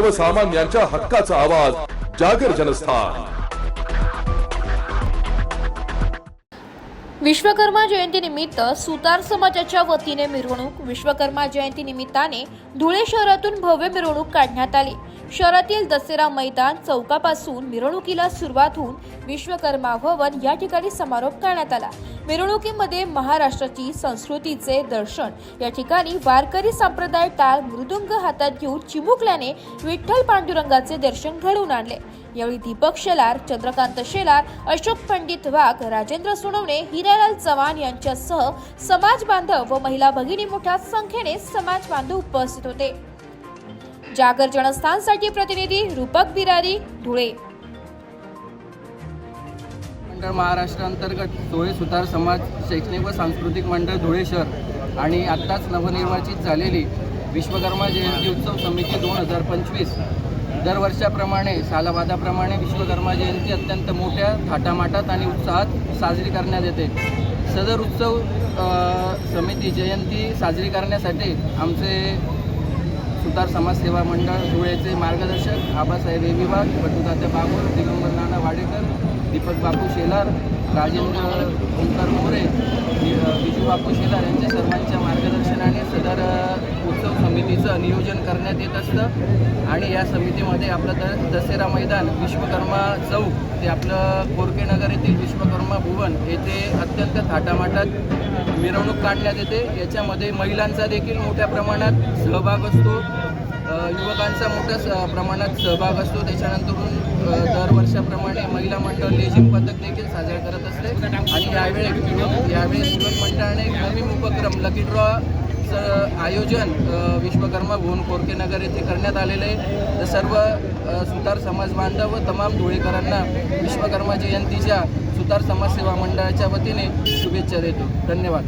सर्वसामान्यांच्या हक्काचा आवाज जागर जनस्थान. विश्वकर्मा जयंतीनिमित्त सुतार समाजाच्या वतीने मिरवणूक विश्वकर्मा जयंती निमित्ताने धुळे शहरातून भव्य मिरवणूक काढण्यात आली. शहरातील दसरा मैदान चौकापासून मिरवणुकीला सुरुवात होऊन विश्वकर्मा भवन या ठिकाणी समारोप करण्यात आला. मिरवणुकीमध्ये महाराष्ट्राची संस्कृतीचे दर्शन. या ठिकाणी वारकरी संप्रदाय टाळ मृदुंग हातात घेऊन चिमुकल्याने विठ्ठल पांडुरंगाचे दर्शन घडवून आणले. यावेळी दीपक शेलार चंद्रकांत शेलार अशोक पंडित वाघ राजेंद्र सोनवणे हिरालाल चव्हाण यांच्यासह समाज बांधव व महिला भगिनी मोठ्या संख्येने समाज बांधव उपस्थित होते. जागर जनस्थानसाठी प्रतिनिधी रूपक बिरारी धुळे. मंडळ महाराष्ट्र अंतर्गत धुळे सुतार समाज शैक्षणिक व सांस्कृतिक मंडळ धुळे शहर आणि आत्ताच नवनिर्वाचित झालेली विश्वकर्मा जयंती उत्सव समिती दोन हजार पंचवीस. दरवर्षाप्रमाणे सालाबादाप्रमाणे विश्वकर्मा जयंती अत्यंत मोठ्या थाटामाटात आणि उत्साहात साजरी करण्यात येते. सदर उत्सव समिती जयंती साजरी करण्यासाठी आमचे सुतार समाजसेवा मंडळ धुळेचे मार्गदर्शक आबासाहेब हे विभाग बटुतात्या बागोर दिगंबर नाना वाडेकर दीपक बापू शेलार राजेंद्र ओंकार मोरे वि- बापू शेलार यांच्या सर्वांच्या मार्गदर्शनाने सदर समितीचं नियोजन करण्यात येत असतं. आणि या समितीमध्ये आपलं द दसरा मैदान विश्वकर्मा चौक ते आपलं कोरकेनगर येथील विश्वकर्मा भुवन येथे अत्यंत थाटामाटात मिरवणूक काढण्यात येते. याच्यामध्ये महिलांचा देखील मोठ्या प्रमाणात सहभाग असतो. युवकांचा मोठ्या स- प्रमाणात सहभाग असतो. त्याच्यानंतरून दरवर्षाप्रमाणे महिला मंडळ लेझिम पथक देखील साजरा करत असते. आणि यावेळी यावेळी युवक मंडळाने एक नवीन उपक्रम लकी ड्रॉ चं आयोजन विश्वकर्मा भुवन कोरकेनगर येथे करण्यात आलेलं आहे. तर सर्व सुतार समाज बांधव व तमाम धुळेकरांना विश्वकर्मा जयंतीच्या सुतार समाजसेवा मंडळाच्या वतीने शुभेच्छा देतो. धन्यवाद.